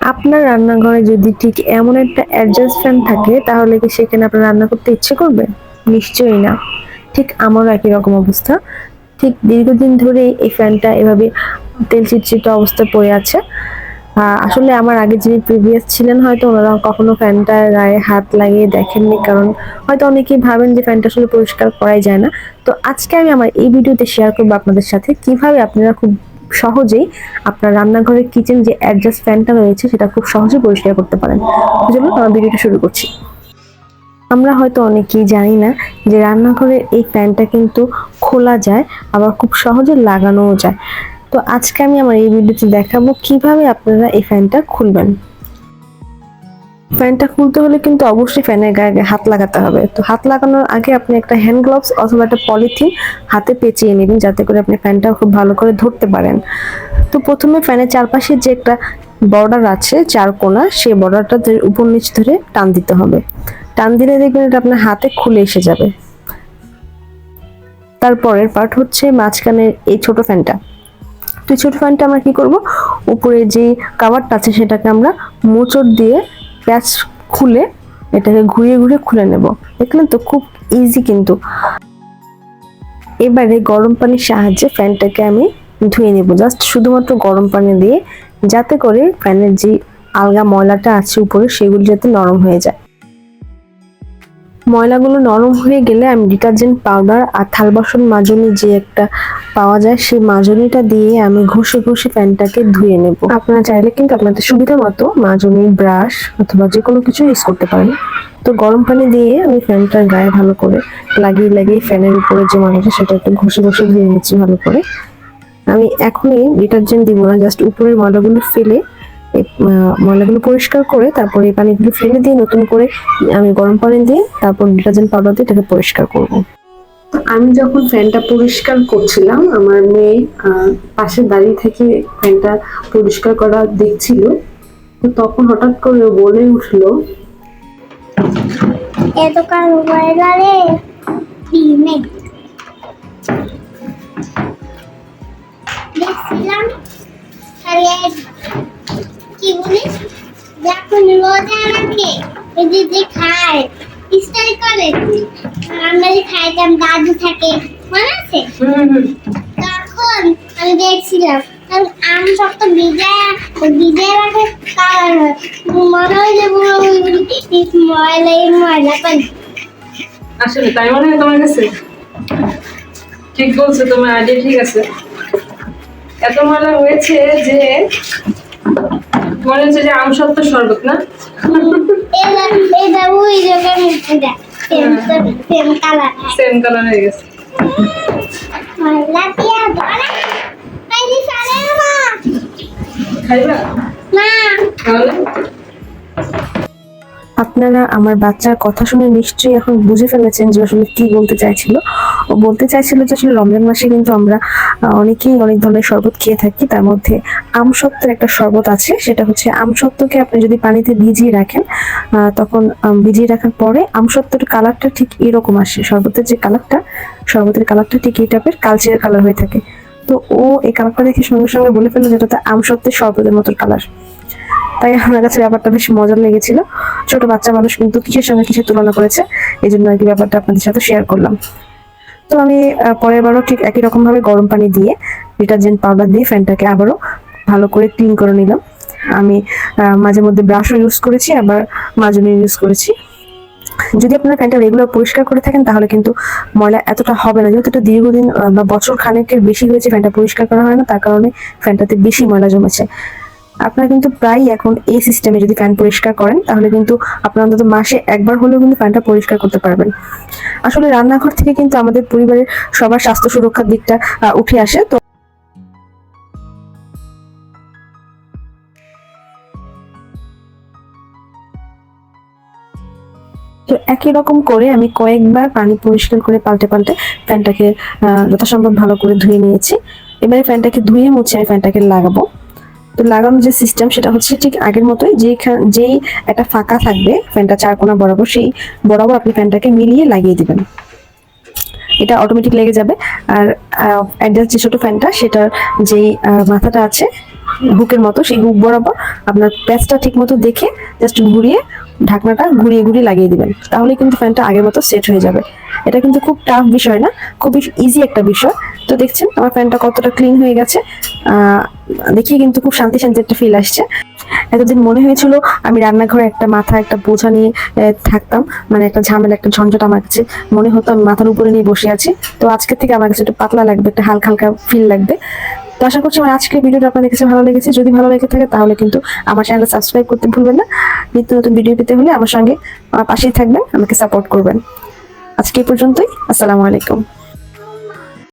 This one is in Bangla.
আপনার রান্নাঘরে যদি ঠিক এমন একটা অ্যাডজাস্ট ফ্যান থাকে, তাহলে কি সেখানে আপনার রান্না করতে ইচ্ছে করবে? নিশ্চয়ই না। ঠিক আমারও একই রকম অবস্থা। ঠিক দীর্ঘদিন ধরে এই ফ্যানটা এভাবে তেল চিটচিট অবস্থায় পড়ে আছে। আসলে আমার আগে যিনি প্রিভিয়াস ছিলেন, হয়তো ওনারা কখনো ফ্যানটা গায়ে হাত লাগিয়ে দেখেননি, কারণ হয়তো অনেকেই ভাবেন যে ফ্যানটা আসলে পরিষ্কার করাই যায় না। তো আজকে আমি আমার এই ভিডিওতে শেয়ার করব আপনাদের সাথে, কীভাবে আপনারা খুব সহজেই আপনার রান্নাঘরের কিচেন যে অ্যাডজাস্ট ফ্যানটা রয়েছে, সেটা খুব সহজে পরিষ্কার করতে পারেন। চলুন আমার ভিডিওটা শুরু করছি। আমরা হয়তো অনেকেই জানি না যে রান্নাঘরের এই ফ্যানটা কিন্তু খোলা যায়, আবার খুব সহজে লাগানোও যায়। তো আজকে আমি আমার এই ভিডিওতে দেখাবো কীভাবে আপনারা এই ফ্যানটা খুলবেন। ফ্যানটা খুলতে হলে কিন্তু অবশ্যই ফ্যানের গায়ে হাত লাগাতে হবে। তো হাত লাগানোর আগে আপনি একটা হ্যান্ড গ্লাভস অথবা একটা পলিথিন হাতে পেঁচিয়ে নেবেন যাতে করে আপনি ফ্যানটা খুব ভালো করে ধরতে পারেন। তো প্রথমে ফ্যানের চারপাশে যে একটা বর্ডার আছে, চার কোনা, সেই বর্ডারটা উপর নিচ ধরে টান দিতে হবে। টান দিলে দেখবেন এটা আপনার হাতে খুলে এসে যাবে। তারপরের পার্ট হচ্ছে মাঝখানের এই ছোট ফ্যানটা। তো ছোট ফ্যানটা আমরা কি করব? উপরে যে কাভারটা আছে সেটাকে আমরা মোচড় দিয়ে প্যাচ খুলে এটাকে ঘুরিয়ে ঘুরিয়ে খুলে নেব। দেখলেন তো খুব ইজি কিন্তু। এবারে গরম পানির সাহায্যে ফ্যানটাকে আমি ধুয়ে নেব। জাস্ট শুধুমাত্র গরম পানি দিয়ে, যাতে করে ফ্যানের যে আলগা ময়লাটা আছে উপরে, সেগুলি যাতে নরম হয়ে যায়। ময়লাগুলো নরম হয়ে গেলে আমি ডিটারজেন্ট পাউডার আর থাল বাসন মাজনি যে একটা পাওয়া যায়, সেই মাজনিটা দিয়ে আমি ঘষে ঘষে ফ্যানটাকে ধুয়ে নেব। আপনারা চাইলে কিন্তু আপনাদের সুবিধা মতো মাজনি, ব্রাশ অথবা যে কোনো কিছু ইউজ করতে পারেন। তো গরম পানি দিয়ে আমি ফ্যানটার গায়ে ভালো করে লাগিয়ে লাগিয়ে ফ্যানের উপরে যে ময়লাটা সেটা একটু ঘষে ঘষে ধুয়ে নিচ্ছি ভালো করে। আমি এখনই ডিটারজেন্ট দিব না জাস্ট উপরের ময়লাগুলো ফেলে ময়লাগুলো পরিষ্কার করে তারপরে এই পানিগুলো ফেলে দিয়ে নতুন করে আমি গরম পানি দিয়ে তারপর ডিটারজেন্ট পাউডার দিয়ে এটাকে পরিষ্কার করব। আমি যখন ফ্যানটা পরিষ্কার করছিলাম আমার মেয়ে আহ, পাশে দাঁড়িয়ে থেকে ফ্যানটা পরিষ্কার করা দেখছিল। তো তখন হঠাৎ করে বলে উঠল এত কালো ময়লা রে ডিমে। দেখছিলাম যখন রোজা এই যে যে খায়। স্টাইল করে। আমরা যে খাইতাম দাদু থাকে। মনে আছে? তখন আমি দেখছিলাম কারণ আম শক্ত ভিজায় ভিজায় রাখে কালার হয়। মনে হয় যে পুরো ময়লা এই ময়লা পানি। আসলে তাই মনে হয় তোমার কাছে? ঠিক বলছো তোমার আইডিয়া ঠিক আছে। এত মজা হয়েছে যে মনে হচ্ছে যে আম সত্য শরবত না? সেম কালার হয়ে। গেছে। সারে মা। খাইবা? না আপনারা আমার বাচ্চার কথা শুনে নিশ্চয়ই এখন বুঝে ফেলেছেন যে আসলে কি বলতে চাইছিল। ও বলতে চাইছিল যে আসলে রমজান মাসে কিন্তু আমরা অনেকেই অনেক ধরনের শরবত খেয়ে থাকি। তার মধ্যে আমসত্ত্বের একটা শরবত আছে, সেটা হচ্ছে আমসত্ত্বকে আপনি যদি পানিতে ভিজিয়ে রাখেন তখন ভিজিয়ে রাখার পরে আমসত্ত্বের কালারটা ঠিক এরকম আসে। শরবতের যে কালারটা, শরবতের কালারটা ঠিক এই টাইপের কালচের কালার হয়ে থাকে। তো ও এই কালারটা দেখে সঙ্গে সঙ্গে বলে ফেলল যেটা আমসত্ত্বের শরবতের মতো কালার। তাই আমার কাছে ব্যাপারটা বেশ মজার লেগেছিল। ছোট বাচ্চা মানুষ কিন্তু কিসের সঙ্গে কিসের তুলনা করেছে এই জন্য আর কি ব্যাপারটা আপনাদের সাথে শেয়ার করলাম। তো আমি পরের বারও ঠিক একই রকম ভাবে গরম পানি দিয়ে ডিটারজেন্ট পাউডার দিয়ে ফ্যানটাকে আবারও ভালো করে ক্লিন করে নিলাম। আমি মাঝে মধ্যে ব্রাশও ইউজ করেছি, আবার মাজনি ইউজ করেছি। যদি আপনারা ফ্যানটা রেগুলার পরিষ্কার করে থাকেন, তাহলে কিন্তু ময়লা এতটা হবে না। যেহেতু এটা দীর্ঘদিন বা বছর খানেকের বেশি হয়েছে ফ্যানটা পরিষ্কার করা হয় না, তার কারণে ফ্যানটাতে বেশি ময়লা জমেছে। আপনারা কিন্তু প্রায় এখন এই সিস্টেমে যদি ফ্যান পরিষ্কার করেন, তাহলে কিন্তু আপনারা অন্তত মাসে একবার হলেও কিন্তু ফ্যানটা পরিষ্কার করতে পারবেন। আসলে রান্নাঘর থেকে কিন্তু আমাদের পরিবারের সবার স্বাস্থ্য সুরক্ষার দিকটা উঠে আসে। তো তো একই রকম করে আমি কয়েকবার পানি পরিষ্কার করে পাল্টে পাল্টে ফ্যানটাকে যথাসম্ভব ভালো করে ধুয়ে নিয়েছি। এবারে ফ্যানটাকে ধুয়ে মুছে আমি ফ্যানটাকে লাগাবো। তো লাগানোর যে সিস্টেম সেটা হচ্ছে ঠিক আগের মতোই যেখান যেই একটা ফাঁকা থাকবে ফ্যানটা চার কোনা বরাবর, সেই বরাবর আপনি ফ্যানটাকে মিলিয়ে লাগিয়ে দিবেন। এটা অটোমেটিক লেগে যাবে। আর অ্যাডজাস্ট যে ছোট ফ্যানটা সেটার যেই মাথাটা আছে হুকের মতো, সেই হুক বরাবর আপনার প্যাচটা ঠিক মতো দেখে জাস্ট ঘুরিয়ে ঢাকনাটা ঘুরিয়ে ঘুরিয়ে লাগিয়ে দিবেন। তাহলে কিন্তু ফ্যানটা আগের মতো সেট হয়ে যাবে। এটা কিন্তু খুব টাফ বিষয় না, খুবই ইজি একটা বিষয়। তো দেখছেন, আমার ফ্যানটা কতটা ক্লিন হয়ে গেছে। দেখিয়ে কিন্তু খুব শান্তি শান্তি একটা ফিল আসছে। এতদিন মনে হয়েছিল আমি রান্নাঘরে একটা মাথা, একটা বোঝা নিয়ে থাকতাম। মানে একটা ঝামেলা, একটা ঝঞ্ঝট আমার কাছে মনে হতো আমি মাথার উপরে নিয়ে বসে আছি। তো আজকে থেকে আমার কাছে একটু পাতলা লাগবে, একটা হালকা হালকা ফিল লাগবে। তো আশা করছি আমার আজকের ভিডিওটা আপনাদের কাছে ভালো লেগেছে। যদি ভালো লেগে থাকে তাহলে কিন্তু আমার চ্যানেল সাবস্ক্রাইব করতে ভুলবেন না। নিত্য নতুন ভিডিও পেতে হলে আমার সঙ্গে পাশেই থাকবেন, আমাকে সাপোর্ট করবেন। আজকে পর্যন্তই। আসসালামু আলাইকুম।